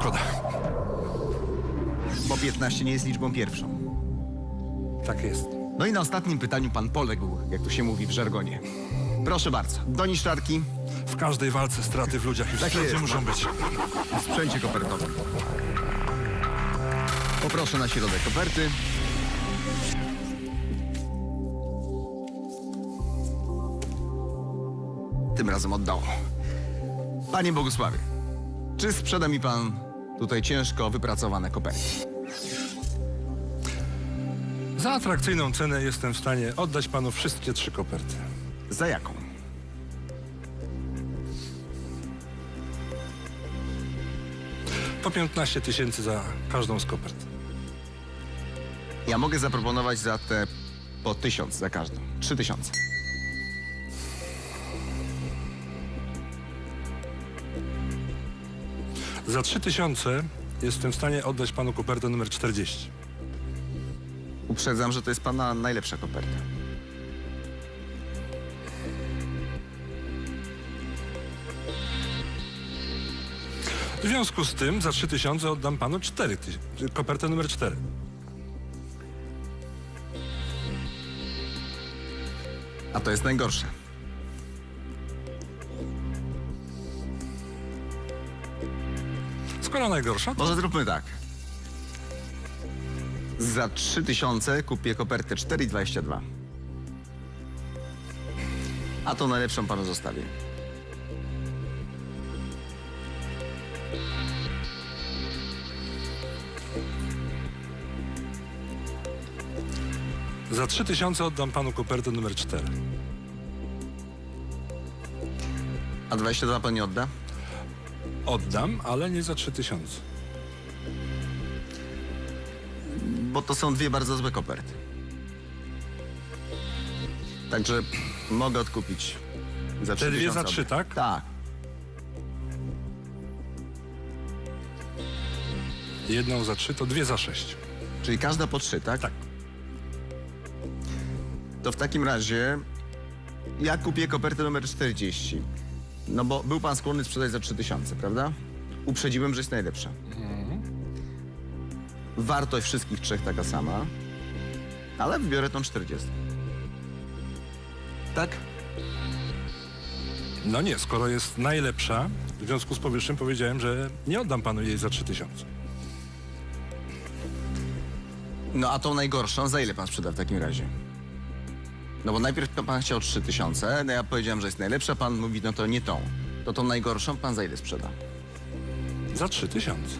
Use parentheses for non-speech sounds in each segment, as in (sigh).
szkoda. Bo 15 nie jest liczbą pierwszą. Tak jest. No i na ostatnim pytaniu pan poległ, jak to się mówi w żargonie. Proszę bardzo, do niszczarki W każdej walce straty w ludziach i w Tak sprzęcie jest, muszą być. w sprzęcie kopertowym. Poproszę na środek koperty. Tym razem oddało. Panie Bogusławie, czy sprzeda mi pan tutaj ciężko wypracowane koperty? Za atrakcyjną cenę jestem w stanie oddać panu wszystkie trzy koperty. Za jaką? Po 15 tysięcy za każdą z kopert. Ja mogę zaproponować za te po tysiąc za każdą. Trzy tysiące. Za 3 tysiące jestem w stanie oddać panu kopertę numer 40. Uprzedzam, że to jest pana najlepsza koperta. W związku z tym za 3 tysiące oddam panu 4 tysiące. Kopertę numer 4. A to jest najgorsze. Skoro najgorsza, Może zróbmy tak. Za 3000 kupię kopertę 4,22. A to najlepszą panu zostawię. za 3 tysiące oddam panu kopertę numer 4. A 22 pan nie odda? Oddam, ale nie za 3 tysiące. Bo to są dwie bardzo złe koperty. Także mogę odkupić za Te dwie 3000 za trzy, tak? Tak. Jedną za 3 to dwie za 6. Czyli każda po trzy, tak? Tak. To w takim razie ja kupię kopertę numer 40. No bo był pan skłonny sprzedać za 3000, prawda? Uprzedziłem, że jest najlepsza. Wartość wszystkich trzech taka sama, ale wybiorę tą 40. Tak? No nie, skoro jest najlepsza, w związku z powyższym powiedziałem, że nie oddam panu jej za 3 tysiące. No a tą najgorszą za ile pan sprzeda w takim razie? No bo najpierw to pan chciał 3000, no ja powiedziałem, że jest najlepsza, pan mówi, no to nie tą. To tą najgorszą pan za ile sprzeda? Za 3 tysiące.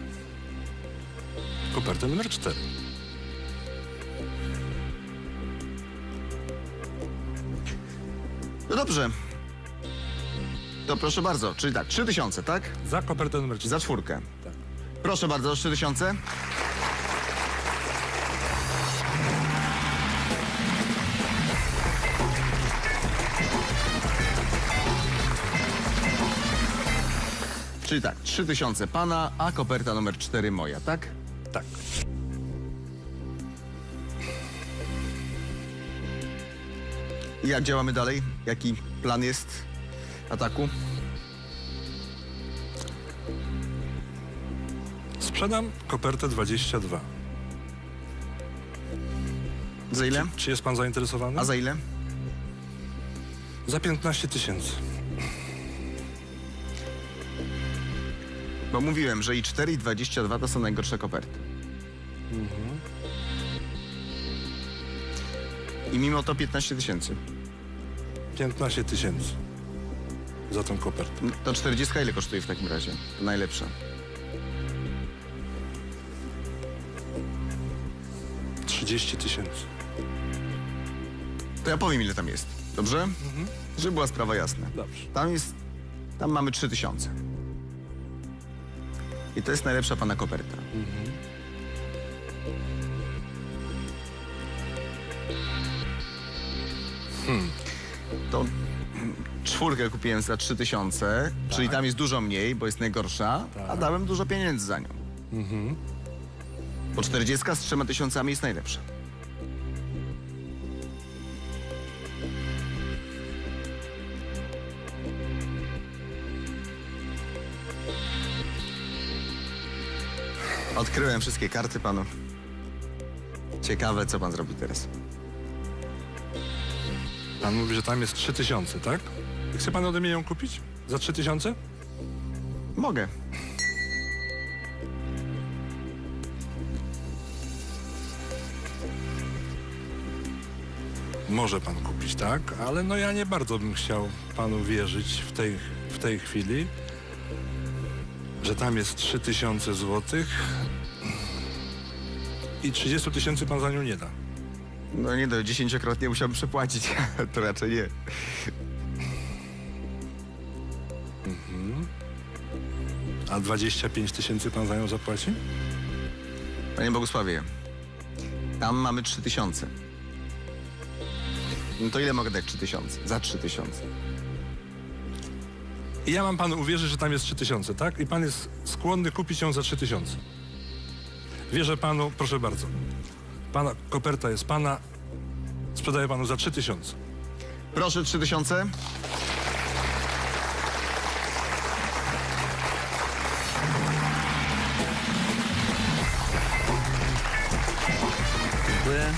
Kopertę numer 4. No dobrze. To proszę bardzo, czyli tak, 3000, tak? Za kopertę numer 4. Za czwórkę. Tak. Proszę bardzo, 3000. Czyli tak, 3000 pana, a koperta numer 4 moja, tak? Tak. I jak działamy dalej? Jaki plan jest ataku? Sprzedam kopertę 22. Za ile? Czy jest pan zainteresowany? A za ile? Za 15 tysięcy. Bo mówiłem, że i 4 i 22 to są najgorsze koperty. I mimo to 15 tysięcy. 15 tysięcy. Za tą kopertę. To 40 ile kosztuje w takim razie? To najlepsza. Trzydzieści tysięcy. To ja powiem ile tam jest. Dobrze? Żeby była sprawa jasna. Dobrze. Tam jest, tam mamy 3000. I to jest najlepsza pana koperta. To czwórkę kupiłem za 3000, czyli tam jest dużo mniej, bo jest najgorsza, a dałem dużo pieniędzy za nią. Bo 40 z trzema tysiącami jest najlepsza. Odkryłem wszystkie karty panu. Ciekawe, co pan zrobi teraz. Pan mówi, że tam jest 3000, tak? Chce pan ode mnie ją kupić? Za 3000? Mogę. Może pan kupić, tak? Ale no ja nie bardzo bym chciał panu wierzyć w tej, w tej chwili, że tam jest 3000 złotych i 30 tysięcy pan za nią nie da. No nie do dziesięciokrotnie musiałbym przepłacić. (laughs) to raczej nie. A 25 tysięcy pan za nią zapłaci? Panie Bogusławie, tam mamy 3000. No to ile mogę dać 3000? Za 3000. I ja mam panu uwierzyć, że tam jest 3000, tak? I pan jest skłonny kupić ją za 3000. Wierzę panu, proszę bardzo. Pana koperta jest pana. Sprzedaję panu za 3000. Proszę 3000. Dziękuję.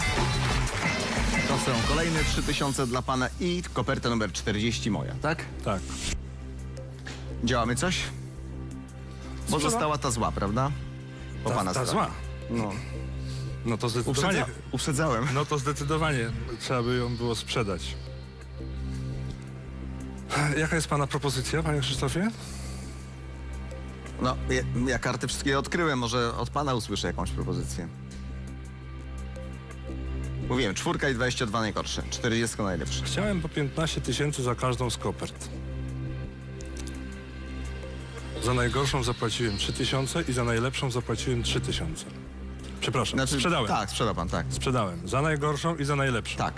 To są kolejne 3000 dla pana i koperta numer 40 moja, tak? Tak. Działamy coś? Bo została ta zła, prawda? Po Ta, pana ta stronie. zła. No. No to zdecydowanie. Uprzedza... Uprzedzałem. No to zdecydowanie trzeba by ją było sprzedać. Jaka jest pana propozycja, panie Krzysztofie? No, ja, ja karty wszystkie odkryłem, może od pana usłyszę jakąś propozycję. Mówiłem, czwórka i 22 najgorsze, 40 najlepsze. Chciałem po 15 tysięcy za każdą z kopert. Za najgorszą zapłaciłem 3 tysiące i za najlepszą zapłaciłem 3 tysiące. Przepraszam, sprzedałem. Tak, sprzedał pan, tak. Sprzedałem. Za najgorszą i za najlepszą. Tak.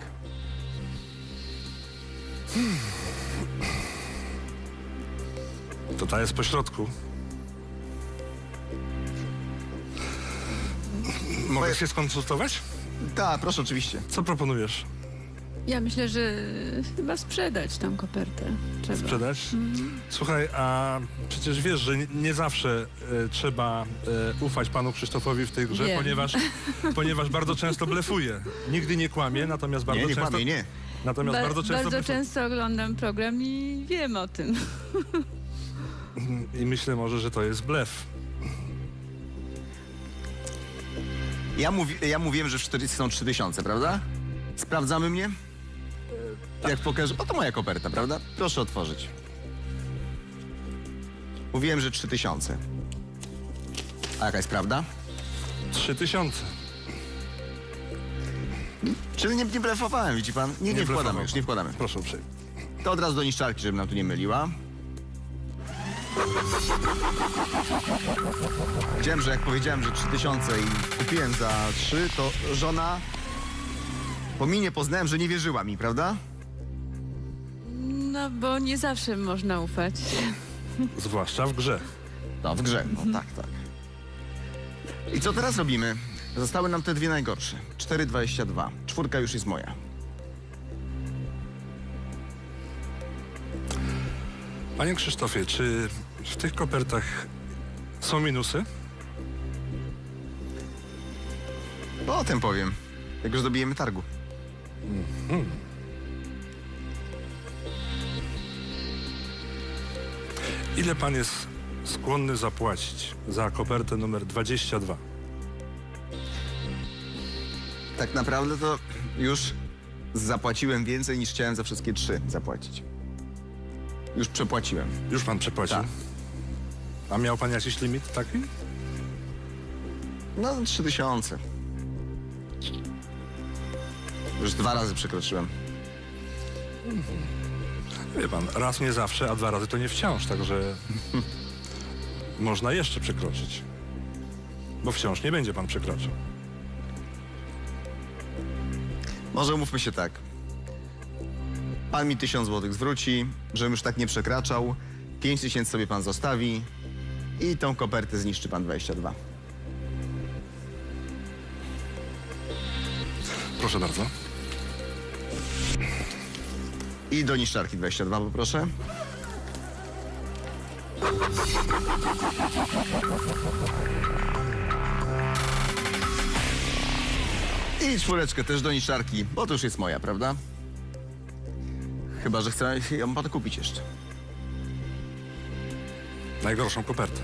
To ta jest po środku. Mogę się skonsultować? Tak, proszę oczywiście. Co proponujesz? Ja myślę, że chyba sprzedać tą kopertę. Trzeba. Sprzedać? Słuchaj, a przecież wiesz, że nie, nie zawsze e, trzeba e, ufać panu Krzysztofowi w tej grze, Wiem. ponieważ, (laughs) ponieważ bardzo często blefuje. Nigdy nie kłamie, natomiast bardzo Nie, nie często... kłamie, nie. Natomiast Ba- bardzo często bardzo blefuje. często oglądam program i wiem o tym. I myślę może, że to jest blef. Ja, mówi, ja mówiłem, że w 40 są 3000, prawda? Sprawdzamy mnie? Jak pokażę. Oto moja koperta, prawda? Proszę otworzyć. Mówiłem, że 3000. A jaka jest prawda? 3 tysiące. Czyli nie, nie blefowałem, widzi pan? Nie, nie, wkładamy już, nie wkładamy. Proszę uprzejmie. To od razu do niszczarki, żeby nam tu nie myliła. Wiedziałem, że jak powiedziałem, że 3000 i kupiłem za 3, to żona po minie poznałem, że nie wierzyła mi, prawda? No bo nie zawsze można ufać. Zwłaszcza w grze. No, w grze, no tak, tak. I co teraz robimy? Zostały nam te dwie najgorsze. 4,22. Czwórka już jest moja. Panie Krzysztofie, czy w tych kopertach są minusy? No, o tym powiem. Jak już dobijemy targu. Ile pan jest skłonny zapłacić za kopertę numer 22? Tak naprawdę to już zapłaciłem więcej niż chciałem za wszystkie trzy zapłacić. Już przepłaciłem. Już pan przepłacił? Tak. A miał pan jakiś limit taki? No, trzy tysiące. Już dwa razy przekroczyłem. Wie pan, raz nie zawsze, a dwa razy to nie wciąż, także (laughs) można jeszcze przekroczyć. Bo wciąż nie będzie pan przekraczał. Może umówmy się tak. Pan mi tysiąc złotych zwróci, żebym już tak nie przekraczał. Pięć tysięcy sobie pan zostawi i tą kopertę zniszczy pan 22. Proszę bardzo. I do niszczarki 22 poproszę. I czwóreczkę też do niszczarki, bo to już jest moja, prawda? Chyba, że chce ją pan kupić jeszcze. Najgorszą kopertę.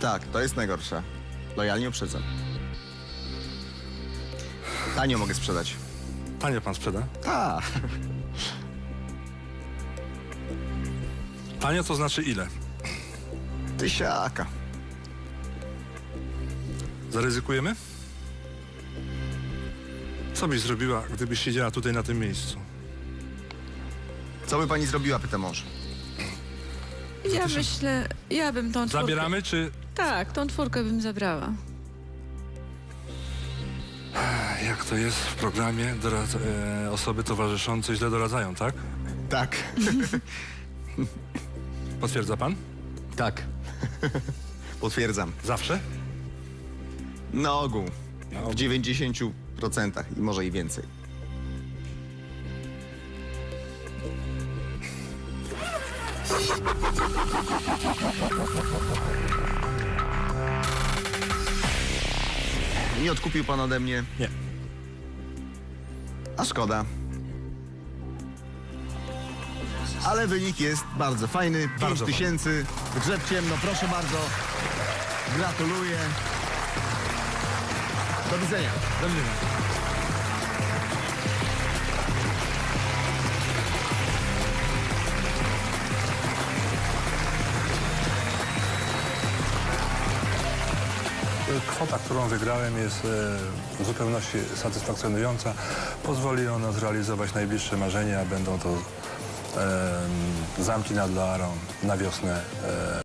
Tak, to jest najgorsza. Lojalnie uprzedzam. Tanio mogę sprzedać. Tanie pan sprzeda? Tak. Tanie to znaczy ile? Tysiaka. Zaryzykujemy? Co byś zrobiła, gdybyś siedziała tutaj na tym miejscu? Co by pani zrobiła, pyta mąż. Ja myślę, ja bym tą czwórkę... Zabieramy, czy Tak, tą czwórkę bym zabrała. Jak to jest w programie, e, osoby towarzyszące źle doradzają, tak? Tak. (laughs) Potwierdza pan? tak. Potwierdzam. Zawsze? Na ogół. Na W ogół. 90% i może i więcej. Nie odkupił pan ode mnie, Nie. A szkoda. Ale wynik jest bardzo fajny. 5 Bardzo tysięcy. Grzeb ciemno, proszę bardzo. Gratuluję. Do widzenia. Do widzenia. Kwota, którą wygrałem jest e, w zupełności satysfakcjonująca. Pozwoli ona zrealizować najbliższe marzenia. Będą to zamki nad Loarą na wiosnę. E,